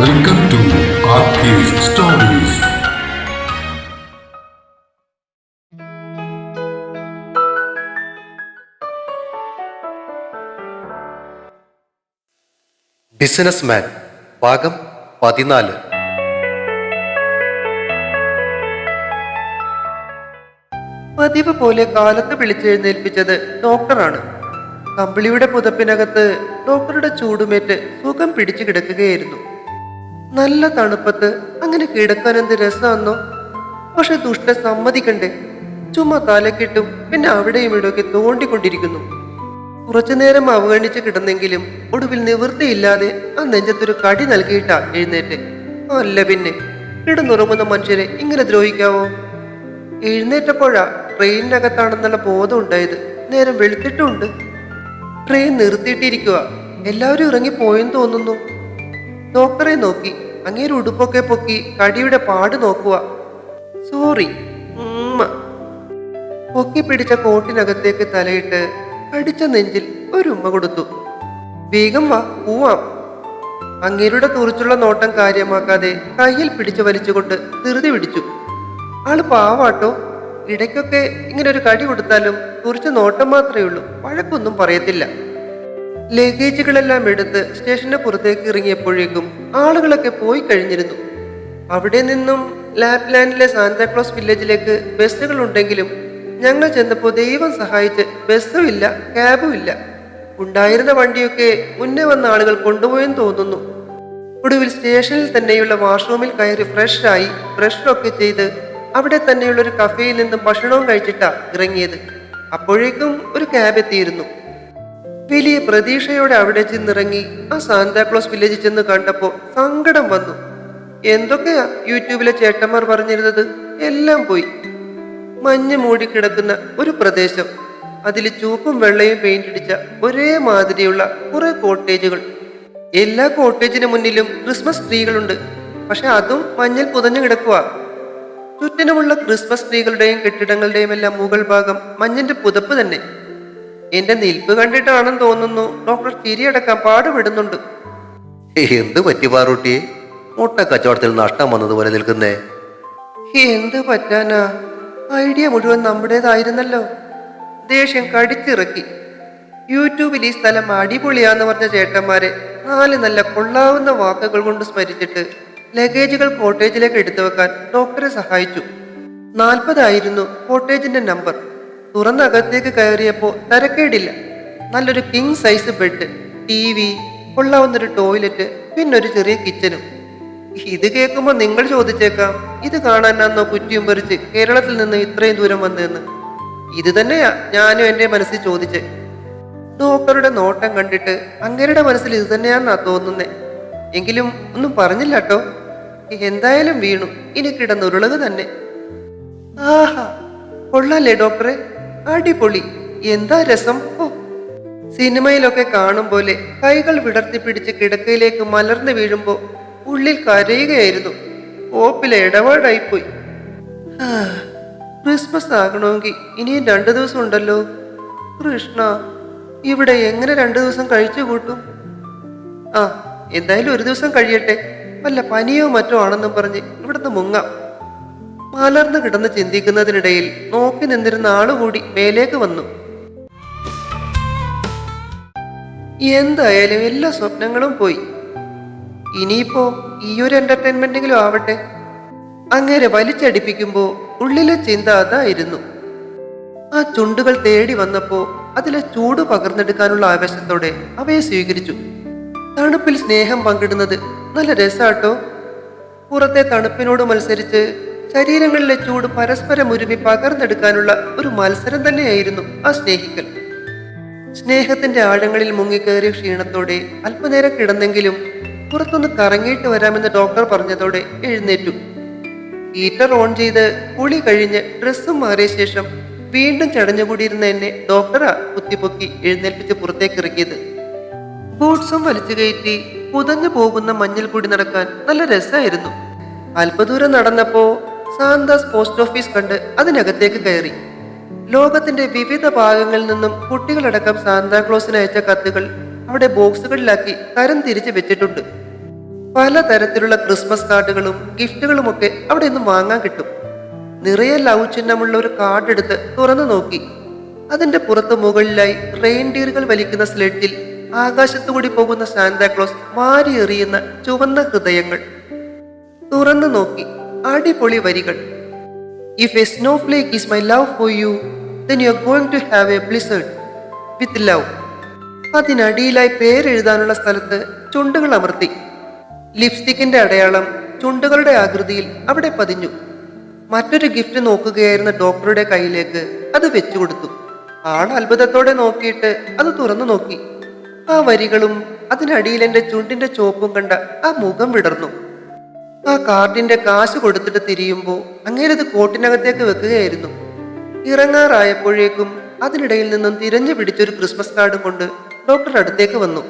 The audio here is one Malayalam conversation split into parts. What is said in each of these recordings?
Welcome to stories business businessman ഭാഗം പതിനാല്. പതിവ് പോലെ കാലത്ത് വിളിച്ചെഴുന്നേൽപ്പിച്ചത് ഡോക്ടറാണ്. കമ്പിളിയുടെ പുതപ്പിനകത്ത് ഡോക്ടറുടെ ചൂടുമേറ്റ് സുഖം പിടിച്ചു കിടക്കുകയായിരുന്നു. നല്ല തണുപ്പത്ത് അങ്ങനെ കിടക്കാൻ എന്ത് രസമാണെന്നോ പക്ഷെ ദുഷ്ട സമ്മതിക്കണ്ടേ. ചുമ്മാ തലക്കിട്ടും പിന്നെ അവിടെയും ഇവിടെയൊക്കെ തോണ്ടിക്കൊണ്ടിരിക്കുന്നു. കുറച്ചു നേരം അവഗണിച്ച് കിടന്നെങ്കിലും ഒടുവിൽ നിവൃത്തിയില്ലാതെ ആ നെഞ്ചത്തൊരു കടി നൽകിയിട്ടാ എഴുന്നേറ്റ്. അല്ല പിന്നെ കിടന്നുറങ്ങുന്ന മനുഷ്യരെ ഇങ്ങനെ ദ്രോഹിക്കാവോ? എഴുന്നേറ്റപ്പോഴാ ട്രെയിനിനകത്താണെന്നുള്ള ബോധം ഉണ്ടായത്. നേരം വെളുത്തിട്ടുണ്ട് ട്രെയിൻ നിർത്തിയിട്ടിരിക്കുക എല്ലാവരും ഇറങ്ങിപ്പോയെന്ന് തോന്നുന്നു. ഡോക്ടറെ നോക്കി. അങ്ങേര് ഉടുപ്പൊക്കെ പൊക്കി കടിയുടെ പാട് നോക്കുക. സോറി ഉമ്മ. പൊക്കി പിടിച്ച കോട്ടിനകത്തേക്ക് തലയിട്ട് കടിച്ച നെഞ്ചിൽ ഒരു ഉമ്മ കൊടുത്തു. വേഗം വാ പോവാം. അങ്ങേരുടെ തുറിച്ചുള്ള നോട്ടം കാര്യമാക്കാതെ കയ്യിൽ പിടിച്ചു വലിച്ചുകൊണ്ട് ധൃതി പിടിച്ചു. ആൾ പാവാട്ടോ? ഇടയ്ക്കൊക്കെ ഇങ്ങനെ ഒരു കടി കൊടുത്താലും കുറിച്ച് നോട്ടം മാത്രമേ ഉള്ളൂ. വഴക്കൊന്നും പറയത്തില്ല. ലഗേജുകളെല്ലാം എടുത്ത് സ്റ്റേഷന് പുറത്തേക്ക് ഇറങ്ങിയപ്പോഴേക്കും ആളുകളൊക്കെ പോയി കഴിഞ്ഞിരുന്നു. അവിടെ നിന്നും ലാപ്ലാൻഡിലെ സാന്താക്ലോസ് വില്ലേജിലേക്ക് ബസ്സുകൾ ഉണ്ടെങ്കിലും ഞങ്ങൾ ചെന്നപ്പോൾ ദൈവം സഹായിച്ച് ബസ്സും ഇല്ല ക്യാബും ഇല്ല. ഉണ്ടായിരുന്ന വണ്ടിയൊക്കെ മുന്നേ വന്ന ആളുകൾ കൊണ്ടുപോയെന്ന് തോന്നുന്നു. ഒടുവിൽ സ്റ്റേഷനിൽ തന്നെയുള്ള വാഷ്റൂമിൽ കയറി ഫ്രഷായി ബ്രഷൊക്കെ ചെയ്ത് അവിടെ തന്നെയുള്ള ഒരു കഫേയിൽ നിന്നും ഭക്ഷണവും കഴിച്ചിട്ടാ ഇറങ്ങിയത്. അപ്പോഴേക്കും ഒരു ക്യാബ് എത്തിയിരുന്നു. വലിയ പ്രതീക്ഷയോടെ അവിടെ ചെന്നിറങ്ങി ആ സാന്താക്ലോസ് വില്ലേജിൽ ചെന്ന് കണ്ടപ്പോ സങ്കടം വന്നു. എന്തൊക്കെയാ യൂട്യൂബിലെ ചേട്ടന്മാർ പറഞ്ഞിരുന്നത്? എല്ലാം പോയി. മഞ്ഞ് മൂടിക്കിടക്കുന്ന ഒരു പ്രദേശം. അതിൽ ചൂപ്പും വെള്ളയും പെയിന്റ് അടിച്ച ഒരേ മാതിരിയുള്ള കുറെ കോട്ടേജുകൾ. എല്ലാ കോട്ടേജിന് മുന്നിലും ക്രിസ്മസ് ട്രീകളുണ്ട്. പക്ഷെ അതും മഞ്ഞിൽ പുതഞ്ഞു കിടക്കുക ചുറ്റിനുമുള്ള ക്രിസ്മസ് ട്രീകളുടെയും കെട്ടിടങ്ങളുടെയും എല്ലാം മുകൾ ഭാഗം മഞ്ഞിന്റെ പുതപ്പ് തന്നെ. എന്റെ നിൽപ്പ് കണ്ടിട്ടാണെന്ന് തോന്നുന്നു. ഡോക്ടർ ചിരിയടക്കാൻ പാടുപെടുന്നുണ്ട്. എന്ത് പറ്റി പാറൂട്ടിയെ മുട്ട കച്ചവടത്തിൽ നഷ്ടം വന്നതുപോലെ നിൽക്കുന്നേ. എന്ത് പറ്റാനാ? ഐഡിയ മുഴുവൻ നമ്മുടേതായിരുന്നല്ലോ. ദേഷ്യം കടിച്ചിറക്കി. യൂട്യൂബിൽ ഈ സ്ഥലം അടിപൊളിയാന്ന് പറഞ്ഞ ചേട്ടന്മാരെ നാല് നല്ല കൊള്ളാവുന്ന വാക്കുകൾ കൊണ്ട് സ്മരിച്ചിട്ട് ലഗേജുകൾ കോട്ടേജിലേക്ക് എടുത്തു വെക്കാൻ ഡോക്ടറെ സഹായിച്ചു. നാൽപ്പതായിരുന്നു കോട്ടേജിന്റെ നമ്പർ. തുറന്നകത്തേക്ക് കയറിയപ്പോ തരക്കേടില്ല. നല്ലൊരു king size bed T V കൊള്ളാവുന്നൊരു toilet പിന്നൊരു ചെറിയ കിച്ചനും ഇത് കേൾക്കുമ്പോൾ നിങ്ങൾ ചോദിച്ചേക്കാം ഇത് കാണാനാന്നോ കുറ്റിയും പറിച്ച് കേരളത്തിൽ നിന്ന് ഇത്രയും ദൂരം വന്നതെന്ന് ഇത് തന്നെയാ ഞാനും എന്റെ മനസ്സിൽ ചോദിച്ചേ. ഡോക്ടറുടെ നോട്ടം കണ്ടിട്ട് അങ്ങേരുടെ മനസ്സിൽ ഇത് തന്നെയാന്നാ തോന്നുന്നേ. എങ്കിലും ഒന്നും പറഞ്ഞില്ല കേട്ടോ എന്തായാലും വീണു. ഇനി കിടന്നുരുളക് തന്നെ. ആഹാ കൊള്ളാല്ലേ ഡോക്ടറെ? അടിപൊളി. എന്താ രസം? സിനിമയിലൊക്കെ കാണും പോലെ കൈകൾ വിടർത്തി പിടിച്ച് കിടക്കയിലേക്ക് മലർന്നു വീഴുമ്പോ ഉള്ളിൽ കരയുകയായിരുന്നു. ഓപ്പിലെ ഇടപാടായിപ്പോയി. ക്രിസ്മസ് ആകണമെങ്കിൽ ഇനിയും രണ്ടു ദിവസം ഉണ്ടല്ലോ. കൃഷ്ണ ഇവിടെ എങ്ങനെ രണ്ടു ദിവസം കഴിച്ചു കൂട്ടും? ആ എന്തായാലും ഒരു ദിവസം കഴിയട്ടെ. വല്ല പനിയോ മറ്റോ ആണെന്നും പറഞ്ഞ് ഇവിടുന്ന് മുങ്ങാം. മലർന്നു കിടന്ന് ചിന്തിക്കുന്നതിനിടയിൽ നോക്കി നിന്നിരുന്ന ആളുകൂടി മേലേക്ക് വന്നു. എന്തായാലും എല്ലാ സ്വപ്നങ്ങളും പോയി. ഇനിയിപ്പോ ഈ ഒരു എന്റർടൈൻമെന്റെങ്കിലും ആവട്ടെ. അങ്ങേരെ വലിച്ചടിപ്പിക്കുമ്പോ ഉള്ളിലെ ചിന്ത അതായിരുന്നു. ആ ചുണ്ടുകൾ തേടി വന്നപ്പോ അതിലെ ചൂട് പകർന്നെടുക്കാനുള്ള ആവേശത്തോടെ അവയെ സ്വീകരിച്ചു. തണുപ്പിൽ സ്നേഹം പങ്കിടുന്നത് നല്ല രസാട്ടോ. പുറത്തെ തണുപ്പിനോട് മത്സരിച്ച് ശരീരങ്ങളിലെ ചൂട് പരസ്പരം ഉരുമി പകർന്നെടുക്കാനുള്ള ഒരു മത്സരം തന്നെയായിരുന്നു ആ സ്നേഹിക്കൽ. സ്നേഹത്തിന്റെ ആഴങ്ങളിൽ മുങ്ങിക്കേറിയ ക്ഷീണത്തോടെ അല്പനേരം കിടന്നെങ്കിലും പുറത്തൊന്ന് കറങ്ങിയിട്ട് വരാമെന്ന് ഡോക്ടർ പറഞ്ഞതോടെ എഴുന്നേറ്റു. ഹീറ്റർ ഓൺ ചെയ്ത് കുളി കഴിഞ്ഞ് ഡ്രസ്സും മാറിയ ശേഷം വീണ്ടും ചടഞ്ഞുകൂടിയിരുന്ന എന്നെ ഡോക്ടറാ കുത്തിപ്പൊക്കി എഴുന്നേൽപ്പിച്ച് പുറത്തേക്ക് ഇറക്കിയത് ബൂട്ട്സും വലിച്ചു കയറ്റി പുതഞ്ഞു പോകുന്ന മഞ്ഞൾ കൂടി നടക്കാൻ നല്ല രസമായിരുന്നു അല്പദൂരം നടന്നപ്പോ സാന്താസ് പോസ്റ്റ് ഓഫീസ് കണ്ട് അതിനകത്തേക്ക് കയറി. ലോകത്തിന്റെ വിവിധ ഭാഗങ്ങളിൽ നിന്നും കുട്ടികളടക്കം സാന്താക്ലോസിന് അയച്ച കത്തുകൾ അവിടെ ബോക്സുകളിലാക്കി തരം തിരിച്ചു വെച്ചിട്ടുണ്ട്. പല തരത്തിലുള്ള ക്രിസ്മസ് കാർഡുകളും ഗിഫ്റ്റുകളും ഒക്കെ അവിടെ നിന്ന് വാങ്ങാൻ കിട്ടും. നിറയെ ലവ് ചിഹ്നമുള്ള ഒരു കാർഡ് എടുത്ത് തുറന്നു നോക്കി. അതിന്റെ പുറത്ത് മുകളിലായി റെയിൻഡിയറുകൾ വലിക്കുന്ന സ്ലെഡിൽ ആകാശത്തുകൂടി പോകുന്ന സാന്താക്ലോസ് മാരിയെറിയുന്ന ചുവന്ന ഹൃദയങ്ങൾ. തുറന്നു നോക്കി. അടിപൊളി വരികൾ. If a snowflake is my love for you then you are going to have a blizzard with love അതിനടിയിലായി പേരെഴുതാനുള്ള സ്ഥലത്ത് ചുണ്ടുകൾ അമർത്തി. ലിപ്സ്റ്റിക്കിന്റെ അടയാളം ചുണ്ടുകളുടെ ആകൃതിയിൽ അവിടെ പതിഞ്ഞു. മറ്റൊരു ഗിഫ്റ്റ് നോക്കുകയായിരുന്ന ഡോക്ടറുടെ കയ്യിലേക്ക് അത് വെച്ചുകൊടുത്തു ആൾ അത്ഭുതത്തോടെ നോക്കിയിട്ട് അത് തുറന്നു നോക്കി. ആ വരികളും അതിനടിയിൽ എന്റെ ചുണ്ടിന്റെ ചോപ്പും കണ്ട ആ മുഖം വിടർന്നു. ആ കാർഡിന്റെ കാശ് കൊടുത്തിട്ട് തിരിയുമ്പോൾ അങ്ങേരത് കോട്ടിനകത്തേക്ക് വെക്കുകയായിരുന്നു. ഇറങ്ങാറായപ്പോഴേക്കും അതിനിടയിൽ നിന്നും തിരഞ്ഞു പിടിച്ചൊരു ക്രിസ്മസ് കാർഡ് കൊണ്ട് ഡോക്ടർ അടുത്തേക്ക് വന്നു.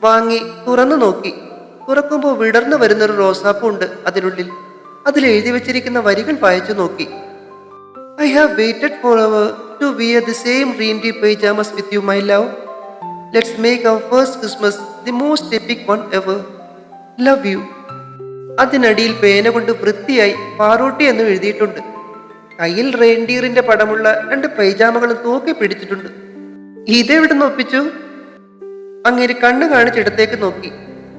വാങ്ങി തുറന്നു നോക്കി. തുറക്കുമ്പോൾ വിടർന്നു വരുന്നൊരു റോസാപ്പുണ്ട് അതിനുള്ളിൽ. അതിൽ എഴുതി വെച്ചിരിക്കുന്ന വരികൾ വായിച്ചു നോക്കി. I have waited forever to wear the same reindeer pyjamas with you my love let's make our first Christmas the most epic one ever love you അതിനടിയിൽ പേന കൊണ്ട് വൃത്തിയായി പാറോട്ടി എന്ന് എഴുതിയിട്ടുണ്ട്. കയ്യിൽ റെയിൻഡിയറിന്റെ പടമുള്ള രണ്ട് പൈജാമകളും തൂക്കി പിടിച്ചിട്ടുണ്ട്. ഇതെവിടുന്ന് ഒപ്പിച്ചു? അങ്ങേര് കണ്ണു കാണിച്ചിടത്തേക്ക് നോക്കി.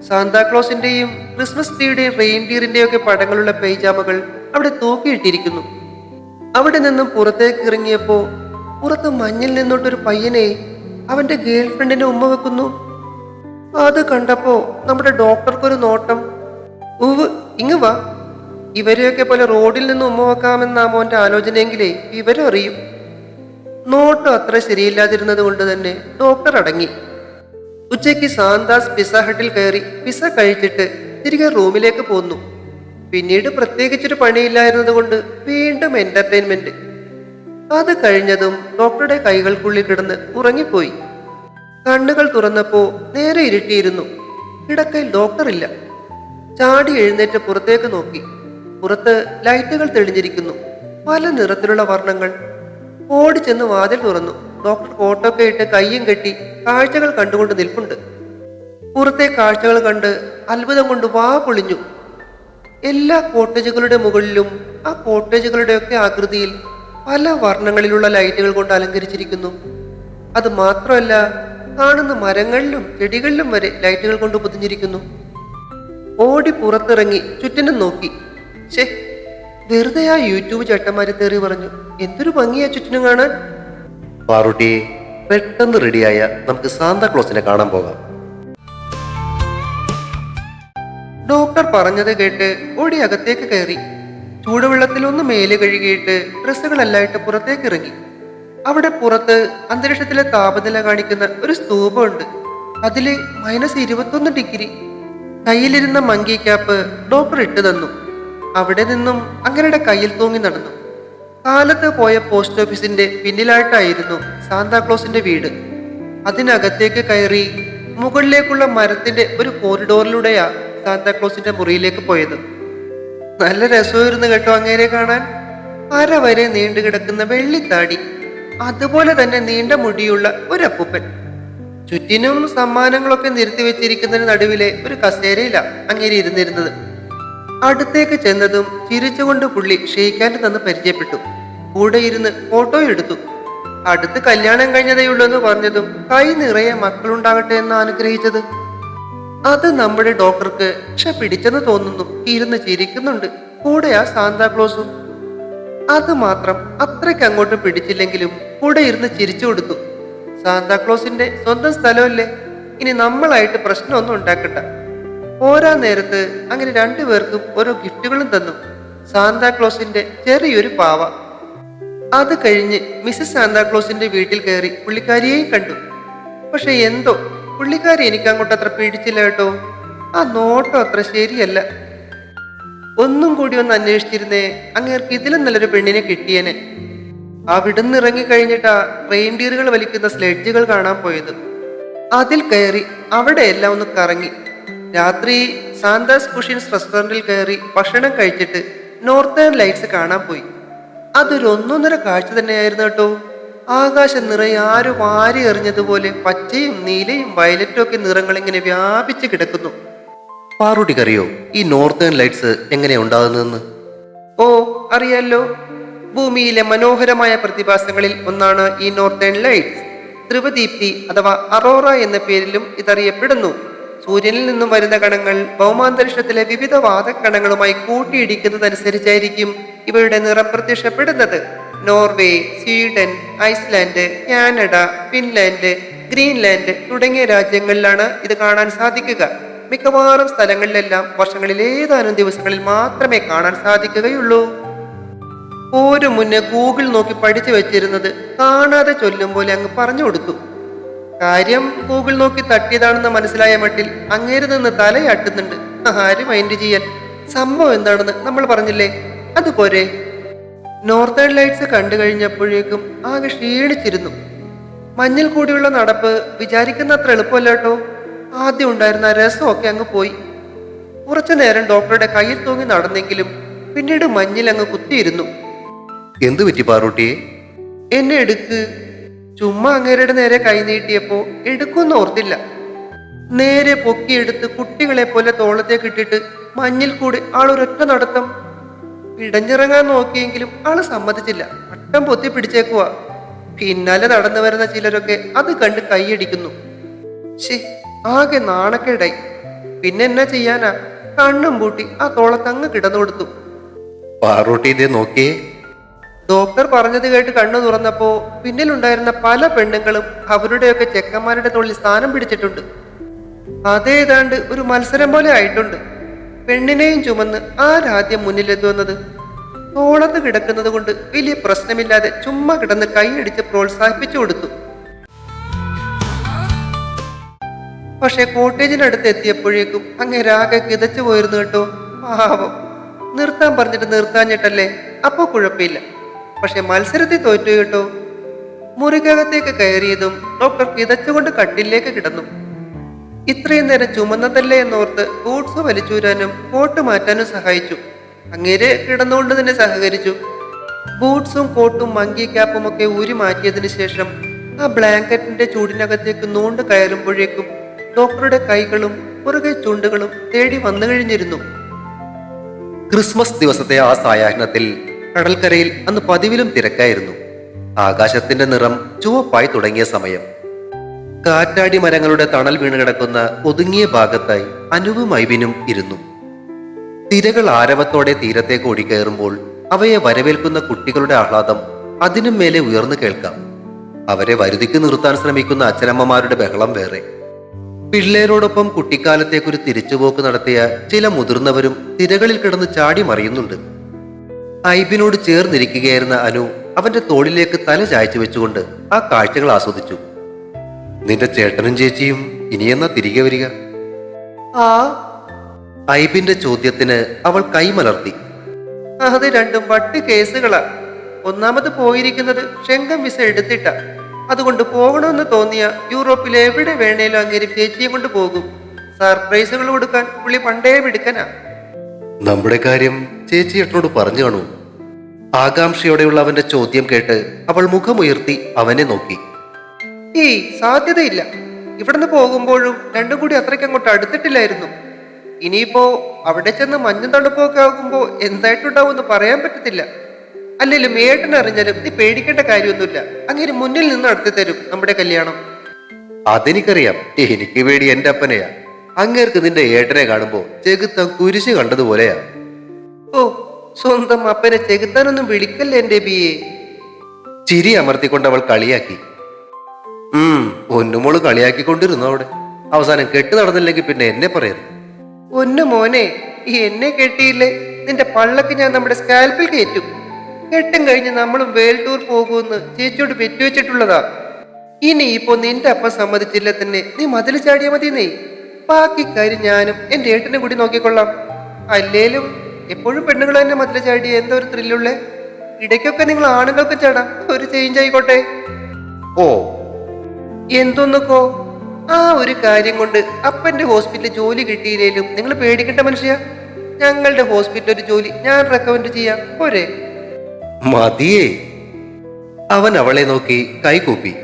സാന്താക്ലോസിന്റെയും ക്രിസ്മസ് ട്രീയുടെയും റെയിൻഡിയറിന്റെയും ഒക്കെ പടങ്ങളുള്ള പൈജാമകൾ അവിടെ തൂക്കിയിട്ടിരിക്കുന്നു. അവിടെ നിന്നും പുറത്തേക്ക് ഇറങ്ങിയപ്പോ പുറത്ത് മഞ്ഞിൽ നിന്നോട്ടൊരു പയ്യനെ അവന്റെ ഗേൾഫ്രണ്ടിനെ ഉമ്മ വെക്കുന്നു. അത് കണ്ടപ്പോ നമ്മുടെ ഡോക്ടർക്കൊരു നോട്ടം ഉവ് ഇങ്ങ് വാ. ഇവരെയൊക്കെ പോലെ റോഡിൽ നിന്ന് ഉമ്മ വെക്കാമെന്ന മോന്റെ ആലോചനയെങ്കിലേ വിവരം അറിയും. നോട്ടം അത്ര ശരിയില്ലാതിരുന്നത് കൊണ്ട് തന്നെ ഡോക്ടർ അടങ്ങി. ഉച്ചയ്ക്ക് സാന്താസ് പിസ ഹട്ടിൽ കയറി പിസ കഴിച്ചിട്ട് തിരികെ റൂമിലേക്ക് പോന്നു. പിന്നീട് പ്രത്യേകിച്ചൊരു പണിയില്ലായിരുന്നത് കൊണ്ട് വീണ്ടും എന്റർടൈൻമെന്റ് അത് കഴിഞ്ഞതും ഡോക്ടറുടെ കൈകൾക്കുള്ളിൽ കിടന്ന് ഉറങ്ങിപ്പോയി. കണ്ണുകൾ തുറന്നപ്പോ നേരെ ഇരുട്ടിയിരുന്നു. കിടക്കയിൽ ഡോക്ടറില്ല ചാടി എഴുന്നേറ്റ് പുറത്തേക്ക് നോക്കി. പുറത്ത് ലൈറ്റുകൾ തെളിഞ്ഞിരിക്കുന്നു. പല നിറത്തിലുള്ള വർണങ്ങൾ. ഓടി ചെന്ന് വാതിൽ തുറന്നു. ഡോക്ടർ കോട്ടൊക്കെ ഇട്ട് കയ്യും കെട്ടി കാഴ്ചകൾ കണ്ടുകൊണ്ട് നിൽപ്പുണ്ട്. പുറത്തെ കാഴ്ചകൾ കണ്ട് അത്ഭുതം കൊണ്ട് വാ പൊളിഞ്ഞു. എല്ലാ കോട്ടേജുകളുടെ മുകളിലും ആ കോട്ടേജുകളുടെയൊക്കെ ആകൃതിയിൽ പല വർണങ്ങളിലുള്ള ലൈറ്റുകൾ കൊണ്ട് അലങ്കരിച്ചിരിക്കുന്നു. അത് മാത്രമല്ല കാണുന്ന മരങ്ങളിലും ചെടികളിലും വരെ ലൈറ്റുകൾ കൊണ്ട് പൊതിഞ്ഞിരിക്കുന്നു. ഓടി പുറത്തിറങ്ങി ചുറ്റിനും നോക്കി. ഷേ വെറുതെ ആ യൂട്യൂബ് ചേട്ടന്മാരെ തേറി പറഞ്ഞു എന്തൊരു ഭംഗിയാ ചുറ്റിനും കാണാൻ. പാറുട്ടി പെട്ടെന്ന് റെഡിയായ നമുക്ക് സാന്താക്ലോസിനെ കാണാൻ പോകാം. ഡോക്ടർ പറഞ്ഞത് കേട്ട് ഓടി അകത്തേക്ക് കയറി. ചൂടുവെള്ളത്തിൽ ഒന്ന് മേൽ കഴുകിയിട്ട് ഡ്രസ്സുകളെല്ലായിട്ട് പുറത്തേക്ക് ഇറങ്ങി. അവിടെ പുറത്ത് അന്തരീക്ഷത്തിലെ താപനില കാണിക്കുന്ന ഒരു സ്തൂപമുണ്ട്. അതിൽ മൈനസ് ഇരുപത്തൊന്ന് ഡിഗ്രി. കയ്യിലിരുന്ന മങ്കി ക്യാപ്പ് ഡോക്ടർ ഇട്ടു തന്നു. അവിടെ നിന്നും അങ്ങനെ കയ്യിൽ തൂങ്ങി നടന്നു. കാലത്ത് പോയ പോസ്റ്റ് ഓഫീസിന്റെ പിന്നിലായിട്ടായിരുന്നു സാന്താക്ലോസിന്റെ വീട്. അതിനകത്തേക്ക് കയറി മുകളിലേക്കുള്ള മരത്തിന്റെ ഒരു കോറിഡോറിലൂടെയാ സാന്താക്ലോസിന്റെ മുറിയിലേക്ക് പോയത്. നല്ല രസമായിരുന്നു കേട്ടോ അങ്ങേരെ കാണാൻ. അര വരെ നീണ്ടു കിടക്കുന്ന വെള്ളിത്താടി. അതുപോലെ തന്നെ നീണ്ട മുടിയുള്ള ഒരപ്പൂപ്പൻ ചുറ്റിനും സമ്മാനങ്ങളൊക്കെ നിരത്തി വെച്ചിരിക്കുന്നതിന് നടുവിലെ ഒരു കസേരയിലാണ് അങ്ങനെ ഇരുന്നിരുന്നത്. അടുത്തേക്ക് ചെന്നതും ചിരിച്ചുകൊണ്ട് പുള്ളി ഷെയ്ക്കാന്റെ തന്ന് പരിചയപ്പെട്ടു. കൂടെ ഇരുന്ന് ഫോട്ടോ എടുത്തു. അടുത്ത് കല്യാണം കഴിഞ്ഞതേയുള്ളൂ എന്ന് പറഞ്ഞതും കൈ നിറയെ മക്കളുണ്ടാകട്ടെ എന്ന് അനുഗ്രഹിച്ചത് അത് നമ്മുടെ ഡോക്ടർക്ക് ക്ഷ പിടിച്ചെന്ന് തോന്നുന്നു ഇരുന്ന് ചിരിക്കുന്നുണ്ട് കൂടെ ആ സാന്താക്ലോസും അത് മാത്രം അത്രയ്ക്ക് അങ്ങോട്ട് പിടിച്ചില്ലെങ്കിലും കൂടെ ഇരുന്ന് ചിരിച്ചു കൊടുത്തു. സാന്താക്ലോസിന്റെ സ്വന്തം സ്ഥലമല്ലേ? ഇനി നമ്മളായിട്ട് പ്രശ്നമൊന്നും ഉണ്ടാക്കണ്ട. പോരാ നേരത്ത് അങ്ങനെ രണ്ടുപേർക്കും ഓരോ ഗിഫ്റ്റുകളും തന്നു. സാന്താക്ലോസിന്റെ ചെറിയൊരു പാവ. അത് കഴിഞ്ഞ് മിസ്സസ് സാന്താക്ലോസിന്റെ വീട്ടിൽ കയറി പുള്ളിക്കാരിയെയും കണ്ടു. പക്ഷെ എന്തോ പുള്ളിക്കാരി എനിക്ക് അങ്ങോട്ട് അത്ര പിടിച്ചില്ല കേട്ടോ. ആ നോട്ടം അത്ര ശരിയല്ല. ഒന്നും കൂടി ഒന്ന് അന്വേഷിച്ചിരുന്നേ അങ്ങേർക്ക് ഇതിലും നല്ലൊരു പെണ്ണിനെ കിട്ടിയേനെ. അവിടുന്ന് ഇറങ്ങി കഴിഞ്ഞിട്ടാ റെയിൻഡിയറുകൾ വലിക്കുന്ന സ്ലെഡ്ജുകൾ കാണാൻ പോയത്. അതിൽ കയറി അവിടെ എല്ലാം ഒന്ന് കറങ്ങി. രാത്രി സാന്താസ് കുഷിൻസ് റെസ്റ്റോറന്റിൽ കയറി ഭക്ഷണം കഴിച്ചിട്ട് നോർത്തേൺ ലൈറ്റ്സ് കാണാൻ പോയി. അതൊരു ഒന്നൊന്നര കാഴ്ച തന്നെയായിരുന്നു കേട്ടോ. ആകാശം നിറയെ ആരും വാരി എറിഞ്ഞതുപോലെ പച്ചയും നീലയും വയലറ്റും ഒക്കെ നിറങ്ങൾ ഇങ്ങനെ വ്യാപിച്ച് കിടക്കുന്നു. പാറുട്ടിക്കറിയോ ഈ നോർത്തേൺ ലൈറ്റ്സ് എങ്ങനെയാ ഉണ്ടാകുന്നതെന്ന്? ഓ അറിയാലോ. ഭൂമിയിലെ മനോഹരമായ പ്രതിഭാസങ്ങളിൽ ഒന്നാണ് ഈ നോർത്തേൺ ലൈറ്റ്സ് ധ്രുവദീപ്തി അഥവാ അറോറ എന്ന പേരിലും ഇതറിയപ്പെടുന്നു. സൂര്യനിൽ നിന്നും വരുന്ന കണങ്ങൾ ഭൗമാന്തരീക്ഷത്തിലെ വിവിധ വാതകണങ്ങളുമായി കൂട്ടിയിടിക്കുന്നതനുസരിച്ചായിരിക്കും ഇവയുടെ നിറം പ്രത്യക്ഷപ്പെടുന്നത്. Norway Sweden Iceland Canada Finland Greenland തുടങ്ങിയ രാജ്യങ്ങളിലാണ് ഇത് കാണാൻ സാധിക്കുക. മിക്കവാറും സ്ഥലങ്ങളിലെല്ലാം വർഷങ്ങളിൽ ഏതാനും ദിവസങ്ങളിൽ മാത്രമേ കാണാൻ സാധിക്കുകയുള്ളൂ. ഒരു മുന്നേ ഗൂഗിൾ നോക്കി പഠിച്ചു വെച്ചിരുന്നത് കാണാതെ ചൊല്ലും പോലെ അങ്ങ് പറഞ്ഞു കൊടുത്തു. കാര്യം ഗൂഗിൾ നോക്കി തട്ടിയതാണെന്ന് മനസ്സിലായ മട്ടിൽ അങ്ങേര് നിന്ന് തലയാട്ടുന്നുണ്ട്. ആര് മൈൻഡ് ചെയ്യാൻ സംഭവം എന്താണെന്ന് നമ്മൾ പറഞ്ഞില്ലേ? അതുപോരെ നോർത്തേൺ ലൈറ്റ്സ് കണ്ടു കഴിഞ്ഞപ്പോഴേക്കും ആകെ ക്ഷീണിച്ചിരുന്നു. മഞ്ഞിൽ കൂടിയുള്ള നടപ്പ് വിചാരിക്കുന്ന അത്ര എളുപ്പമല്ല ആദ്യം ഉണ്ടായിരുന്ന രസമൊക്കെ അങ്ങ് പോയി. കുറച്ചു നേരം ഡോക്ടറുടെ കയ്യിൽ തൂങ്ങി നടന്നെങ്കിലും പിന്നീട് മഞ്ഞിൽ അങ്ങ് കുത്തിയിരുന്നു. എന്തു പറ്റി പാറൂട്ടിയെ? എന്നെ എടുക്ക്. ചുമ്മാ അങ്ങേരുടെ നേരെ കൈ നീട്ടിയപ്പോ എടുക്കുമെന്ന് ഓർത്തില്ല. നേരെ പൊക്കിയെടുത്ത് കുട്ടികളെ പോലെ തോളത്തേക്ക് ഇട്ടിട്ട് മഞ്ഞിൽ കൂടി ആളൊരൊറ്റ നടത്തം. ഇടഞ്ഞിറങ്ങാൻ നോക്കിയെങ്കിലും ആൾ സമ്മതിച്ചില്ല. വട്ടം പൊത്തി പിടിച്ചേക്കുക പിന്നാലെ നടന്നു വരുന്ന ചിലരൊക്കെ അത് കണ്ട് കൈയടിക്കുന്നു ശേ ആകെ നാണക്കേടായി. പിന്നെ എന്നാ ചെയ്യാനാ? കണ്ണും പൂട്ടി ആ തോളത്തങ്ങ് കിടന്നു കൊടുത്തു പാറൂട്ടി ഇതേ നോക്കിയേ. ഡോക്ടർ പറഞ്ഞത് കേട്ട് കണ്ണു തുറന്നപ്പോ പിന്നിലുണ്ടായിരുന്ന പല പെണ്ണുങ്ങളും അവരുടെയൊക്കെ ചെക്കന്മാരുടെ തൊള്ളിൽ സ്ഥാനം പിടിച്ചിട്ടുണ്ട്. അതേതാണ്ട് ഒരു മത്സരം പോലെ ആയിട്ടുണ്ട്. പെണ്ണിനെയും ചുമന്ന് ആരാദ്യം മുന്നിലെത്തുന്നത് തോളത്ത് കിടക്കുന്നത് കൊണ്ട് വലിയ പ്രശ്നമില്ലാതെ ചുമ്മാ കിടന്ന് കൈയടിച്ച് പ്രോത്സാഹിപ്പിച്ചു കൊടുത്തു. പക്ഷെ കോട്ടേജിനടുത്ത് എത്തിയപ്പോഴേക്കും അങ്ങേരാകെ കിതച്ചു പോയിരുന്നു കേട്ടോ. പാവം. നിർത്താൻ പറഞ്ഞിട്ട് നിർത്താഞ്ഞിട്ടല്ലേ? അപ്പോൾ കുഴപ്പമില്ല. പക്ഷെ മത്സരത്തിൽ തോറ്റു കേട്ടോ. മുറിക്കകത്തേക്ക് കയറിയതും ഡോക്ടർ കിതച്ചുകൊണ്ട് കട്ടിലേക്ക് കിടന്നു. ഇത്രയും നേരം ചുമന്നതല്ലേ എന്നോർത്ത് ബൂട്ട്സ് വലിച്ചൂരാനും കോട്ട് മാറ്റാനും സഹായിച്ചു. അങ്ങേര് കിടന്നുകൊണ്ട് തന്നെ സഹകരിച്ചു. ബൂട്ട്സും കോട്ടും മങ്കി ക്യാപ്പും ഒക്കെ ഊരി മാറ്റിയതിന് ശേഷം ആ ബ്ലാങ്കറ്റിന്റെ ചൂടിനകത്തേക്ക് നൂണ്ട് കയറുമ്പോഴേക്കും ഡോക്ടറുടെ കൈകളും പുറകെ ചുണ്ടുകളും തേടി വന്നു കഴിഞ്ഞിരുന്നു. ക്രിസ്മസ് ദിവസത്തെ ആ സായാഹ്നത്തിൽ കടൽക്കരയിൽ അന്ന് പതിവിലും തിരക്കായിരുന്നു. ആകാശത്തിന്റെ നിറം ചുവപ്പായി തുടങ്ങിയ സമയം. കാറ്റാടി മരങ്ങളുടെ തണൽ വീണ് കിടക്കുന്ന ഒതുങ്ങിയ ഭാഗത്തായി അനുവും ഐവിനും ഇരുന്നു. തിരകൾ ആരവത്തോടെ തീരത്തേക്ക് ഓടിക്കയറുമ്പോൾ അവയെ വരവേൽക്കുന്ന കുട്ടികളുടെ ആഹ്ലാദം അതിനും മേലെ ഉയർന്നു കേൾക്കാം. അവരെ വരുതിക്ക് നിർത്താൻ ശ്രമിക്കുന്ന അച്ഛനമ്മമാരുടെ ബഹളം വേറെ. പിള്ളേരോടൊപ്പം കുട്ടിക്കാലത്തേക്കൊരു തിരിച്ചുപോക്ക് നടത്തിയ ചില മുതിർന്നവരും തിരകളിൽ കിടന്ന് ചാടി മറിയുന്നുണ്ട്. ഐബിനോട് ചേർന്നിരിക്കുകയായിരുന്ന അനു അവന്റെ തോളിലേക്ക് തല ചായച്ചു വെച്ചുകൊണ്ട് ആ കാഴ്ചകൾ ആസ്വദിച്ചു. നിന്റെ ചേട്ടനും ചേച്ചിയും ഇനിയെന്നാ തിരികെ വരിക? ആ. ഐബിന്റെ ചോദ്യത്തിന് അവൾ കൈമലർത്തി. അത് രണ്ടും വട്ട് കേസുകളാ. ഒന്നാമത് പോയിരിക്കുന്നത് ഷെങ്കം വിസ എടുത്തിട്ട. അതുകൊണ്ട് പോകണമെന്ന് തോന്നിയ യൂറോപ്പിൽ എവിടെ വേണേലും അങ്ങേരും ചേച്ചിയെ കൊണ്ട് പോകും. സർപ്രൈസുകൾ കൊടുക്കാൻ പുള്ളി പണ്ടേ മിടുക്കനാ. നമ്മുടെ കാര്യം ചേച്ചി ഏട്ടനോട് പറഞ്ഞു കാണൂ. ആകാംക്ഷയോടെയുള്ള അവന്റെ ചോദ്യം കേട്ട് അവൾ മുഖമുയർത്തി അവനെ നോക്കി. ഏയ് സാധ്യതയില്ല. ഇവിടുന്ന് പോകുമ്പോഴും രണ്ടും കൂടി അത്രയ്ക്ക് അങ്ങോട്ട് അടുത്തിട്ടില്ലായിരുന്നു. ഇനിയിപ്പോ അവിടെ ചെന്ന് മഞ്ഞും തണുപ്പൊക്കെ ആകുമ്പോ എന്തായിട്ടുണ്ടാവുമെന്ന് പറയാൻ പറ്റത്തില്ല. അല്ലെങ്കിലും ഏട്ടൻ അറിഞ്ഞാലും നീ പേടിക്കേണ്ട കാര്യമൊന്നുമില്ല. അങ്ങനെ മുന്നിൽ നിന്ന് നടത്തി തരും നമ്മുടെ കല്യാണം. അതെനിക്കറിയാം. എനിക്ക് വേണ്ടി എന്റെ അപ്പനെയാ. അങ്ങേർക്ക് നിന്റെ ഏട്ടനെ കാണുമ്പോ ചെകുത്താൻ കുരിശ് കണ്ടതുപോലെയാ ഓ സ്വന്തം അപ്പനെ ചെകുത്താനൊന്നും വിളിക്കല്ലേ എന്റെ ബിയെ ചിരി അമർത്തിക്കൊണ്ട് അവൾ കളിയാക്കി. ഉം പൊന്നുമോൾ കളിയാക്കിക്കൊണ്ടിരുന്നു അവിടെ. അവസാനം കെട്ട് നടന്നില്ലെങ്കിൽ പിന്നെ എന്നെ പറയരുത്. ഒന്നു മോനെ ഈ എന്നെ കെട്ടിയില്ലേ? നിന്റെ പള്ളക്ക് ഞാൻ നമ്മുടെ സ്കാൽപ്പിൽ കയറ്റും. കെട്ടും കഴിഞ്ഞ് നമ്മളും വേൾഡ് ടൂർ പോകുമെന്ന് ചേച്ചിയോട് പെറ്റുവെച്ചിട്ടുള്ളതാ ഇനി ഇപ്പോ നിന്റെ അപ്പ സമ്മതിച്ചില്ല തന്നെ നീ മതിൽ ചാടിയാ മതി നീ ബാക്കി കാര്യം ഞാനും എന്റെ ഏട്ടനെ കൂടി നോക്കിക്കൊള്ളാം. അല്ലേലും എപ്പോഴും പെണ്ണുങ്ങൾ തന്നെ മതിൽ ചാടി എന്താ ഒരു ത്രില്ലുള്ളേ? ഇടയ്ക്കൊക്കെ നിങ്ങൾ ആണുങ്ങൾക്ക് ചാടാം. ഒരു ചേഞ്ച് ആയിക്കോട്ടെ. ഓ. എന്തോന്നുക്കോ? ആ ഒരു കാര്യം കൊണ്ട് അപ്പന്റെ ഹോസ്പിറ്റലിൽ ജോലി കിട്ടിയില്ലേലും നിങ്ങൾ പേടിക്കേണ്ട മനുഷ്യ. ഞങ്ങളുടെ ഹോസ്പിറ്റൽ ഒരു ജോലി ഞാൻ റെക്കമെൻഡ് ചെയ്യാം. പോരെ. മതിയേ. അവൻ അവളെ നോക്കി കൈകൂപ്പി.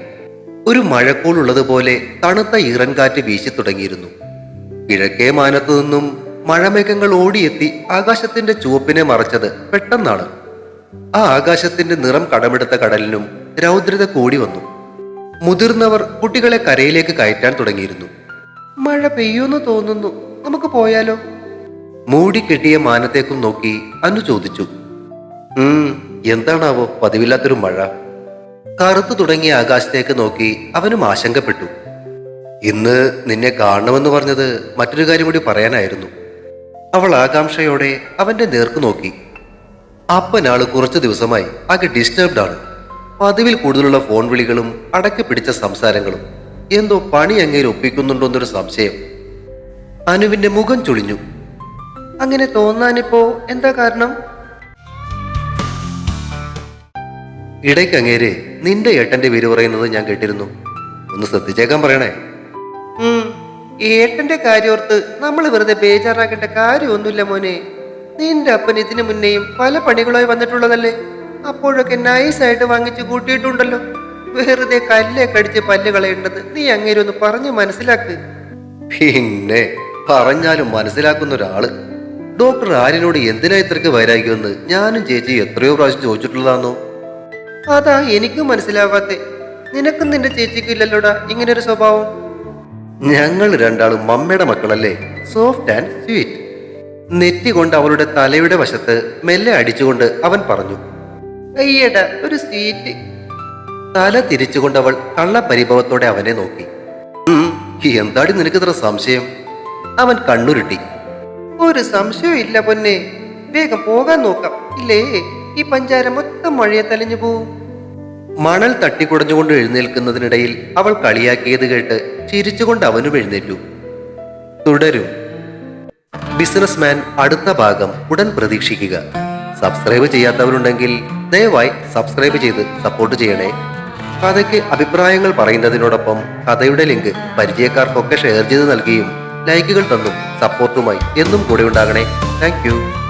ഒരു മഴക്കോളുള്ളതുപോലെ തണുത്ത ഈറൻകാറ്റ് വീശി തുടങ്ങിയിരുന്നു. കിഴക്കേ മാനത്തു നിന്നും മഴമേഘങ്ങൾ ഓടിയെത്തി ആകാശത്തിന്റെ ചുവപ്പിനെ മറച്ചത് പെട്ടെന്നാണ്. ആ ആകാശത്തിന്റെ നിറം കടമെടുത്ത കടലിനും രൗദ്രത കൂടി വന്നു. മുതിർന്നവർ കുട്ടികളെ കരയിലേക്ക് കയറ്റാൻ തുടങ്ങിയിരുന്നു. മഴ പെയ്യൂന്ന് തോന്നുന്നു. നമുക്ക് പോയാലോ? മൂടി കെട്ടിയ മാനത്തേക്കും നോക്കി അനു ചോദിച്ചു. എന്താണാവോ പതിവില്ലാത്തൊരു മഴ? കറുത്തു തുടങ്ങിയ ആകാശത്തേക്ക് നോക്കി അവനും ആശങ്കപ്പെട്ടു. ഇന്ന് നിന്നെ കാണണമെന്ന് പറഞ്ഞത് മറ്റൊരു കാര്യം കൂടി പറയാനായിരുന്നു. അവൾ ആകാംക്ഷയോടെ അവന്റെ നേർക്ക് നോക്കി. അപ്പനാൾ കുറച്ചു ദിവസമായി ആകെ ഡിസ്റ്റർബ്ഡ് ആണ്. പതിവിൽ കൂടുതലുള്ള ഫോൺ വിളികളും അടക്കി പിടിച്ച സംസാരങ്ങളും എന്തോ പണി അങ്ങേര് ഒപ്പിക്കുന്നുണ്ടോന്നൊരു സംശയം. അനുവിന്റെ മുഖം ചുളിഞ്ഞു. അങ്ങനെ തോന്നാനിപ്പോ എന്താ കാരണം? ഇടയ്ക്ക് അങ്ങേര് നിന്റെ ഏട്ടന്റെ പേര് പറയുന്നത് ഞാൻ കേട്ടിരുന്നു. ഒന്ന് ശ്രദ്ധിച്ചേക്കാൻ പറയണേ. ഏട്ടന്റെ കാര്യോർത്ത് നമ്മൾ വെറുതെ ബേജാറാക്കേണ്ട കാര്യമൊന്നുമില്ല മോനെ. നിന്റെ അപ്പൻ ഇതിനു മുന്നേയും പല പണികളായി വന്നിട്ടുള്ളതല്ലേ? അപ്പോഴൊക്കെ നൈസായിട്ട് വാങ്ങിച്ച് കൂട്ടിയിട്ടുണ്ടല്ലോ. വെറുതെ കല്ലേ കടിച്ച് പല്ല് കളയേണ്ടത് നീ അങ്ങനെ ഒന്ന് പറഞ്ഞു മനസ്സിലാക്ക്. പിന്നെ പറഞ്ഞാലും മനസ്സിലാക്കുന്ന ഒരാൾ. ഡോക്ടർ ആര്യനോട് എന്തിനാ ഇത്രക്ക് വൈരാഗ്യമെന്ന് ഞാനും ചേച്ചി എത്രയോ പ്രാവശ്യം ചോദിച്ചിട്ടുള്ളതാണോ അതാ എനിക്കും മനസ്സിലാവാത്തെ. നിനക്കും നിന്റെ ചേച്ചിക്കും ഇല്ലല്ലോടാ ഇങ്ങനൊരു സ്വഭാവം? ഞങ്ങൾ രണ്ടാളും മമ്മയുടെ മക്കളല്ലേ? സോഫ്റ്റ് ആൻഡ് സ്വീറ്റ് നെറ്റി കൊണ്ട് അവളുടെ തലയുടെ വശത്ത് മെല്ലെ അടിച്ചുകൊണ്ട് അവൻ പറഞ്ഞു അയ്യടാ ഒരു സീറ്റ് തല തിരിച്ചുകൊണ്ട് അവൾ കള്ളപരിഭവത്തോടെ അവനെ നോക്കി. എന്താടി നിനക്ക് ഇത്ര സംശയം? അവൻ കണ്ണുരുട്ടി. ഒരു സംശയവും ഇല്ല പൊന്നെ. വേഗം പോകാൻ നോക്കാം. ഇല്ലേ? ഈ പഞ്ചാര മൊത്തം മഴയെ തലിഞ്ഞു പോവും. മണൽ തട്ടിക്കുടഞ്ഞുകൊണ്ട് എഴുന്നേൽക്കുന്നതിനിടയിൽ അവൾ കളിയാക്കിയത് കേട്ട് ചിരിച്ചുകൊണ്ട് അവനും എഴുന്നേറ്റു. തുടരും. ബിസിനസ്മാൻ അടുത്ത ഭാഗം ഉടൻ പ്രതീക്ഷിക്കുക. സബ്സ്ക്രൈബ് ചെയ്യാത്തവരുണ്ടെങ്കിൽ ദയവായി സബ്സ്ക്രൈബ് ചെയ്ത് സപ്പോർട്ട് ചെയ്യണേ. കഥയ്ക്ക് അഭിപ്രായങ്ങൾ പറയുന്നതിനോടൊപ്പം കഥയുടെ ലിങ്ക് പരിചയക്കാർക്കൊക്കെ ഷെയർ ചെയ്ത് നൽകിയും ലൈക്കുകൾ തന്നും സപ്പോർട്ടുമായി എന്നും കൂടെ ഉണ്ടാകണേ. താങ്ക്